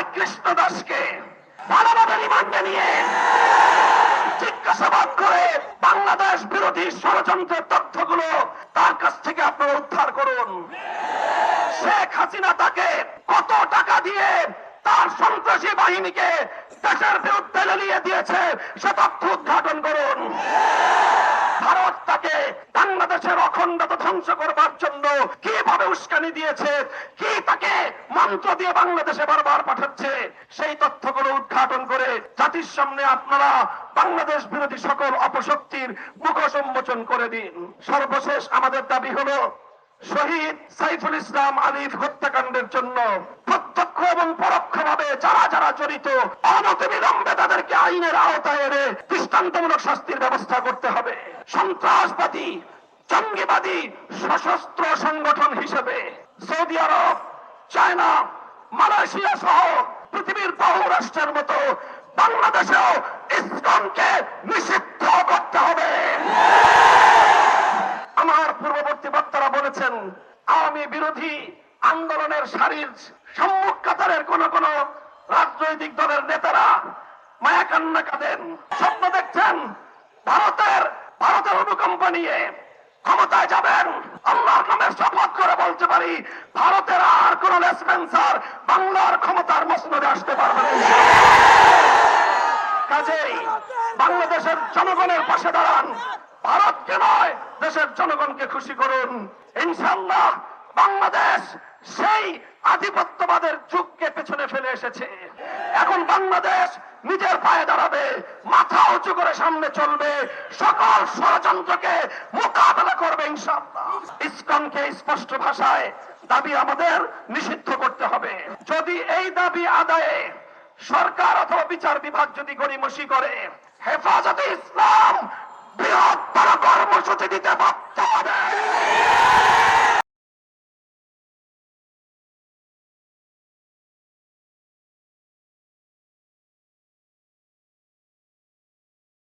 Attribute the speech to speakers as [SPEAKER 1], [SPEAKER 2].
[SPEAKER 1] জয় কৃষ্ণ দাসকে ভালোভাবে রিমান্ডে নিয়ে জিজ্ঞাসাবাদ করে বাংলাদেশ বিরোধী ষড়যন্ত্রের তথ্যগুলো তার কাছ থেকে আপনারা উদ্ধার করুন। শেখ হাসিনা তাকে কত টাকা দিয়ে তার সন্ত্রাসী বাহিনীকে দেশের বিরুদ্ধে লেলিয়ে দিয়েছে, সে তথ্য উদ্ঘাটন করুন। ভারত তাকে বাংলাদেশের অখণ্ডতা ধ্বংস করবার জন্য কীভাবে উস্কানি দিয়েছে। কি তাকে মন্ত্র দিয়ে বাংলাদেশে বারবার পাঠাচ্ছে? সেই তথ্যগুলো উদ্ঘাটন করে জাতির সামনে আপনারা বাংলাদেশ বিরোধী সকল অপশক্তির মুখ সম্মোচন করে দিন। সর্বশেষ আমাদের দাবি হলো, শহীদ সাইফুল ইসলাম আলিফ হত্যাকাণ্ডের জন্য প্রত্যক্ষ এবং পরোক্ষভাবে যারা যারা জড়িত, অনতিবিলম্বে তাদেরকে আইনের আওতায় এনে দৃষ্টান্তমূলক শাস্তির ব্যবস্থা করতে হবে। সন্ত্রাসবাদী জঙ্গিবাদী সশস্ত্র সংগঠন হিসেবে সৌদি আরব, চায়না, মালয়েশিয়া সহ পৃথিবীর বহু রাষ্ট্রের মতো বাংলাদেশেও ইসকনকে নিষিদ্ধ করতে হবে। আমার পূর্ববর্তী বক্তারা বলেছেন, আওয়ামী বিরোধী আন্দোলনের সারির সম্মুখ কাতারের কোন কোন রাজনৈতিক দলের নেতারা মায়া কান্না কাঁদেন। স্বপ্ন দেখছেন, ভারতের ভারতের অনুকম্প নিয়ে ক্ষমতায় যাবেন। আল্লাহর নামে শপথ করে বলতে পারি, ভারতের আর কোন লেসপেন্সার বাংলার ক্ষমতার মসনদে আসতে পারবে কাজেই বাংলাদেশের জনগণের পাশে দাঁড়ান। ভারতকে নয়, দেশের জনগণকে খুশি করুন। ইনশাল্লাহ বাংলাদেশ সেই আধিপত্যবাদের যুগকে পেছনে ফেলে এসেছে। এখন বাংলাদেশ নিজের পায়ে দাঁড়াবে, মাথা উঁচু করে সামনে চলবে, সকল ষড়যন্ত্রকে মোকাবেলা করবে ইসকনকে স্পষ্ট ভাষায় দাবি আমাদের নিষিদ্ধ করতে হবে। যদি এই দাবি আদায়ে সরকার অথবা বিচার বিভাগ যদি গড়িমসি করে, হেফাজতে ইসলাম বৃহত্তর কর্মসূচি দিতে বাধ্য হবে।